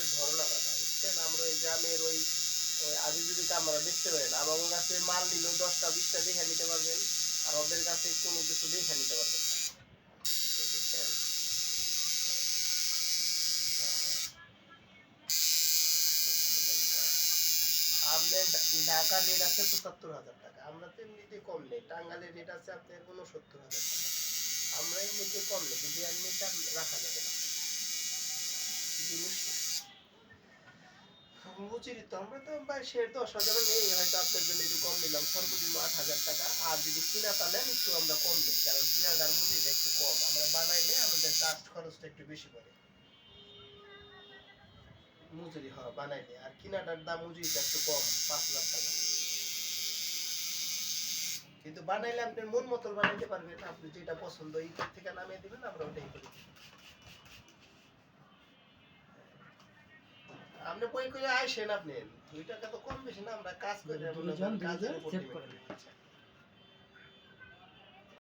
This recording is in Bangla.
কাজের ধরন আলাদা বুঝছেন? আমরা ওই গ্রামের ওই আদি যদি আমরা দেখতে পাই না। আমার কাছে মাল নিল দশটা, বিশটা দেখে নিতে পারবেন। আর ওদের কাছে কোনো কিছু দেখে নিতে পারবেন না। আপনার ঢাকার রেট আছে পঁচাত্তর হাজার টাকা। আমরা তো এমনিতে কম নেই। টাঙ্গালের রেট আছে আপনার উনসত্তর হাজার টাকা। আমরা এমনিতে কম নেই। কিন্তু এমনিতে রাখা যাবে না। জিনিস ভাই সে দশ হাজার নেই, হয়তো আপনার জন্য একটু কম নিলাম, সর্বনিম্ন আট হাজার টাকা। আর যদি কিনা তাহলে একটু আমরা কম নিই, কারণ কিনাটার একটু কম। আমরা বানাইলে আমাদের খরচটা একটু বেশি পড়ে। মজুরি বানাইলে। আর কিনাটার দাম মজুরিটা একটু কম, পাঁচ লাখ টাকা। কিন্তু বানাইলে আপনি মন মতন বানাইতে পারবেন, আপনি যেটা পছন্দ ইটের থেকে নামিয়ে দিবেন, আমরা আপনি বই করে আইসেন আপনি। দুই টাকা তো কম বেশি না আমরা কাজ করে কাজের উপর